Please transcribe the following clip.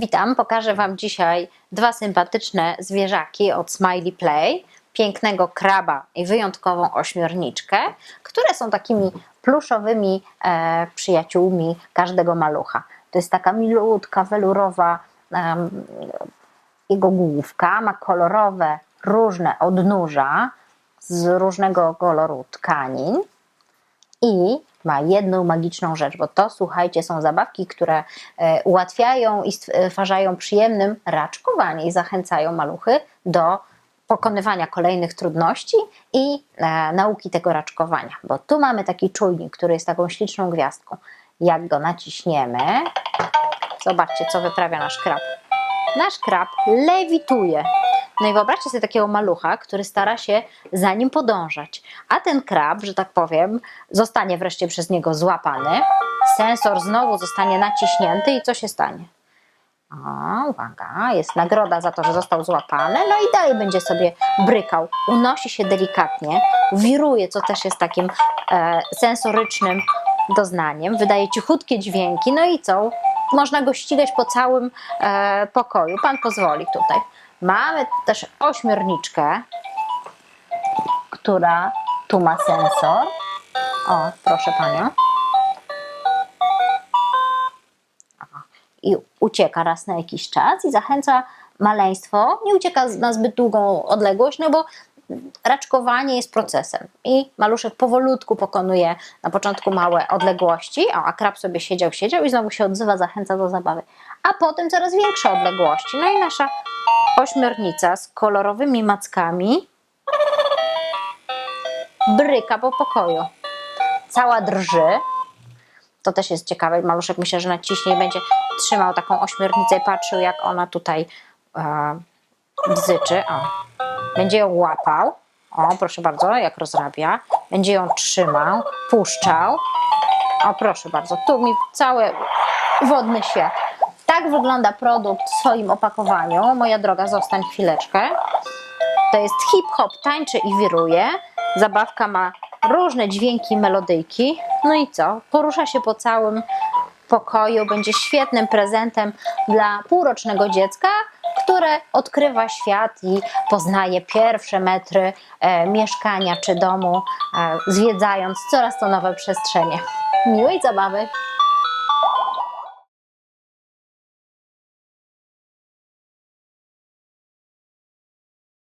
Witam, pokażę Wam dzisiaj dwa sympatyczne zwierzaki od Smiley Play. Pięknego kraba i wyjątkową ośmiorniczkę, które są takimi pluszowymi e, przyjaciółmi każdego malucha. To jest taka milutka, welurowa em, jego główka, ma kolorowe, różne odnóża z różnego koloru tkanin i ma jedną magiczną rzecz, bo to słuchajcie, są zabawki, które e, ułatwiają i stwarzają przyjemnym raczkowanie i zachęcają maluchy do pokonywania kolejnych trudności i e, nauki tego raczkowania. Bo tu mamy taki czujnik, który jest taką śliczną gwiazdką. Jak go naciśniemy, zobaczcie, co wyprawia nasz krab. Nasz krab lewituje. No i wyobraźcie sobie takiego malucha, który stara się za nim podążać. A ten krab, że tak powiem, zostanie wreszcie przez niego złapany. Sensor znowu zostanie naciśnięty i co się stanie? O, uwaga, jest nagroda za to, że został złapany, no i dalej będzie sobie brykał. Unosi się delikatnie, wiruje, co też jest takim e, sensorycznym doznaniem, wydaje cichutkie dźwięki, no i co? Można go ścigać po całym e, pokoju. Pan pozwoli tutaj. Mamy też ośmiorniczkę, która tu ma sensor. O, proszę panią. i ucieka raz na jakiś czas i zachęca maleństwo. Nie ucieka na zbyt długą odległość, no bo raczkowanie jest procesem i maluszek powolutku pokonuje na początku małe odległości, o, a krab sobie siedział, siedział i znowu się odzywa, zachęca do zabawy, a potem coraz większe odległości. No i nasza ośmiornica z kolorowymi mackami bryka po pokoju. Cała drży, to też jest ciekawe. Maluszek myślę, że naciśnie będzie trzymał taką ośmiornicę i patrzył, jak ona tutaj e, bzyczy. O. Będzie ją łapał. O, proszę bardzo, jak rozrabia. Będzie ją trzymał, puszczał. O, proszę bardzo, tu mi cały wodny świat. Tak wygląda produkt w swoim opakowaniu. Moja droga, zostań chwileczkę. To jest hip-hop, tańczy i wiruje. Zabawka ma różne dźwięki, melodyjki. No i co? Porusza się po całym pokoju, będzie świetnym prezentem dla półrocznego dziecka, które odkrywa świat i poznaje pierwsze metry e, mieszkania czy domu, e, zwiedzając coraz to nowe przestrzenie. Miłej zabawy!